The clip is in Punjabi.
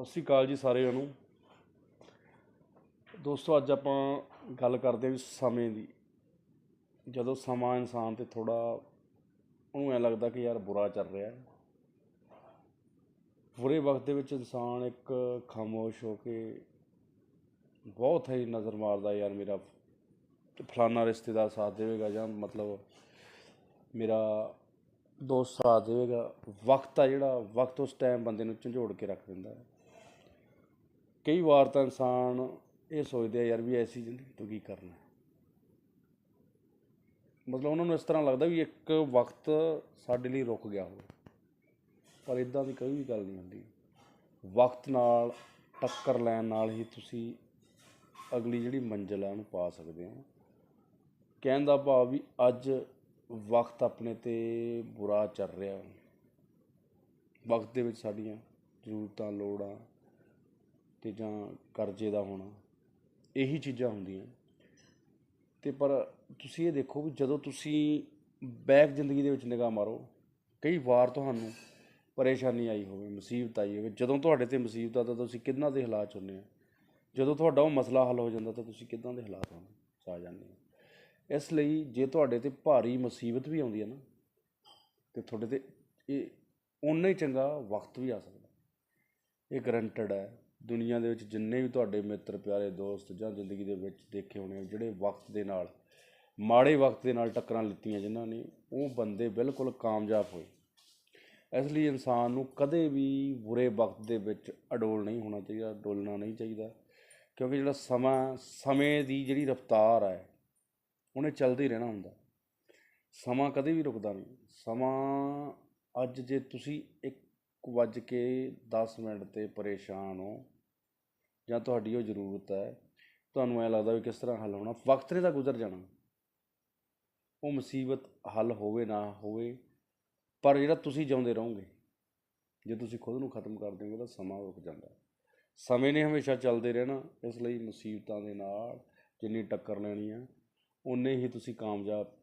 ਸਤਿ ਸ਼੍ਰੀ ਅਕਾਲ ਜੀ ਸਾਰਿਆਂ ਨੂੰ। ਦੋਸਤੋ, ਅੱਜ ਆਪਾਂ ਗੱਲ ਕਰਦੇ ਹਾਂ ਵੀ ਸਮੇਂ ਦੀ। ਜਦੋਂ ਸਮਾਂ ਇਨਸਾਨ ਤੇ ਥੋੜਾ ਉਹਨੂੰ ਐ ਲੱਗਦਾ ਕਿ ਯਾਰ ਬੁਰਾ ਚੱਲ ਰਿਹਾ ਹੈ। ਬੁਰੇ ਵਕਤ ਦੇ ਵਿੱਚ ਇਨਸਾਨ ਇੱਕ ਖਾਮੋਸ਼ ਹੋ ਕੇ ਬਹੁਤ ਹੀ ਨਜ਼ਰ ਮਾਰਦਾ, ਯਾਰ ਮੇਰਾ ਫਲਾਨਾ ਰਿਸ਼ਤੇਦਾਰ ਸਾਥ ਦੇਵੇਗਾ ਜਾਂ ਮਤਲਬ ਮੇਰਾ ਦੋਸਤ ਸਾਥ ਦੇਵੇਗਾ। ਵਕਤ ਆ ਜਿਹੜਾ, ਵਕਤ ਉਸ ਟਾਈਮ ਬੰਦੇ ਨੂੰ ਝੰਜੋੜ ਕੇ ਰੱਖ ਦਿੰਦਾ ਹੈ। ਕਈ ਵਾਰ ਤਾਂ ਇਨਸਾਨ ਇਹ ਸੋਚਦੇ ਆ, ਯਾਰ ਵੀ ਐਸੀ ਜ਼ਿੰਦਗੀ ਤੋਂ ਕੀ ਕਰਨਾ ਮਤਲਬ ਉਹਨਾਂ ਨੂੰ ਇਸ ਤਰ੍ਹਾਂ ਲੱਗਦਾ ਵੀ ਇੱਕ ਵਕਤ ਸਾਡੇ ਲਈ ਰੁਕ ਗਿਆ ਹੋਵੇ। ਪਰ ਇਦਾਂ ਦੀ ਕੋਈ ਵੀ ਗੱਲ ਨਹੀਂ ਹੁੰਦੀ। ਵਕਤ ਨਾਲ, ਟੱਕਰ ਲੈਣ ਨਾਲ ਹੀ ਤੁਸੀਂ ਅਗਲੀ ਜਿਹੜੀ ਮੰਜ਼ਿਲ ਹੈ ਉਹਨੂੰ ਪਾ ਸਕਦੇ ਹੋ। ਕਹਿਣ ਦਾ ਭਾਵ ਵੀ ਅੱਜ ਵਕਤ ਆਪਣੇ ਤੇ ਬੁਰਾ ਚੱਲ ਰਿਹਾ। ਵਕਤ ਦੇ ਵਿੱਚ ਸਾਡੀਆਂ ਜ਼ਰੂਰਤਾਂ, ਲੋੜਾਂ ਤੇ ਜਾਂ ਕਰਜ਼ੇ ਦਾ ਹੋਣਾ, ਇਹੀ ਚੀਜ਼ਾਂ ਹੁੰਦੀਆਂ। ਅਤੇ ਪਰ ਤੁਸੀਂ ਇਹ ਦੇਖੋ ਵੀ ਜਦੋਂ ਤੁਸੀਂ ਬੈਕ ਜ਼ਿੰਦਗੀ ਦੇ ਵਿੱਚ ਨਿਗਾਹ ਮਾਰੋ, ਕਈ ਵਾਰ ਤੁਹਾਨੂੰ ਪਰੇਸ਼ਾਨੀ ਆਈ ਹੋਵੇ, ਮੁਸੀਬਤ ਆਈ ਹੋਵੇ। ਜਦੋਂ ਤੁਹਾਡੇ ਤੇ ਮੁਸੀਬਤ ਆ ਤਾਂ ਤੁਸੀਂ ਕਿੰਨਾ ਦੇ ਹਾਲਾਤ ਹੁੰਦੇ ਆ? ਜਦੋਂ ਤੁਹਾਡਾ ਉਹ ਮਸਲਾ ਹੱਲ ਹੋ ਜਾਂਦਾ, ਤਾਂ ਤੁਸੀਂ ਕਿੱਦਾਂ ਦੇ ਹਾਲਾਤ ਹੁੰਦੇ ਆ ਜਾਂਦੇ ਹੋ? ਇਸ ਲਈ ਜੇ ਤੁਹਾਡੇ ਤੇ ਭਾਰੀ ਮੁਸੀਬਤ ਵੀ ਆਉਂਦੀ ਹੈ ਨਾ, ਤੇ ਤੁਹਾਡੇ ਤੇ ਇਹ ਓਨਾ ਹੀ ਚੰਗਾ ਵਕਤ ਵੀ ਆ ਸਕਦਾ। ਇਹ ਗਰੰਟਡ ਹੈ। ਦੁਨੀਆ ਦੇ ਵਿੱਚ ਜਿੰਨੇ ਵੀ ਤੁਹਾਡੇ ਮਿੱਤਰ, ਪਿਆਰੇ ਦੋਸਤ ਜਾਂ ਜ਼ਿੰਦਗੀ ਦੇ ਵਿੱਚ ਦੇਖੇ ਹੋਣੇ ਜਿਹੜੇ ਵਕਤ ਦੇ ਨਾਲ, ਮਾੜੇ ਵਕਤ ਦੇ ਨਾਲ ਟੱਕਰਾਂ ਲਿੱਤੀਆਂ ਜਿਨ੍ਹਾਂ ਨੇ, ਉਹ ਬੰਦੇ ਬਿਲਕੁਲ ਕਾਮਯਾਬ ਹੋਏ। ਇਸ ਲਈ ਇਨਸਾਨ ਨੂੰ ਕਦੇ ਵੀ ਬੁਰੇ ਵਕਤ ਦੇ ਵਿੱਚ ਅਡੋਲ ਨਹੀਂ ਹੋਣਾ ਚਾਹੀਦਾ, ਡੋਲਣਾ ਨਹੀਂ ਚਾਹੀਦਾ, ਕਿਉਂਕਿ ਜਿਹੜਾ ਸਮਾਂ, ਸਮੇਂ ਦੀ ਜਿਹੜੀ ਰਫ਼ਤਾਰ ਹੈ, ਉਹਨੇ ਚੱਲਦੇ ਹੀ ਰਹਿਣਾ ਹੁੰਦਾ। ਸਮਾਂ ਕਦੇ ਵੀ ਰੁਕਦਾ ਨਹੀਂ। ਸਮਾਂ ਅੱਜ ਜੇ ਤੁਸੀਂ ਇੱਕ ਵੱਜ ਕੇ ਦਸ ਮਿੰਟ ਤੇ ਪਰੇਸ਼ਾਨ ਹੋ ਜਾਂ ਤੁਹਾਡੀ ਉਹ ਜ਼ਰੂਰਤ ਹੈ, ਤੁਹਾਨੂੰ ਐਂ ਲੱਗਦਾ ਵੀ ਕਿਸ ਤਰ੍ਹਾਂ ਹੱਲ ਹੋਣਾ, ਵਕਤ ਨੇ ਤਾਂ ਗੁਜ਼ਰ ਜਾਣਾ। ਉਹ ਮੁਸੀਬਤ ਹੱਲ ਹੋਵੇ ਨਾ ਹੋਵੇ, ਪਰ ਜਿਹੜਾ ਤੁਸੀਂ ਜਿਉਂਦੇ ਰਹੋਗੇ, ਜੇ ਤੁਸੀਂ ਖੁਦ ਨੂੰ ਖਤਮ ਕਰ ਦਿਓਗੇ ਤਾਂ ਸਮਾਂ ਰੁਕ ਜਾਂਦਾ ਸਮੇਂ ਨੇ ਹਮੇਸ਼ਾ ਚੱਲਦੇ ਰਹਿਣਾ, ਇਸ ਲਈ ਮੁਸੀਬਤਾਂ ਦੇ ਨਾਲ ਜਿੰਨੀ ਟੱਕਰ ਲੈਣੀ ਆ ਉਨੇ ਹੀ ਤੁਸੀਂ ਕਾਮਯਾਬ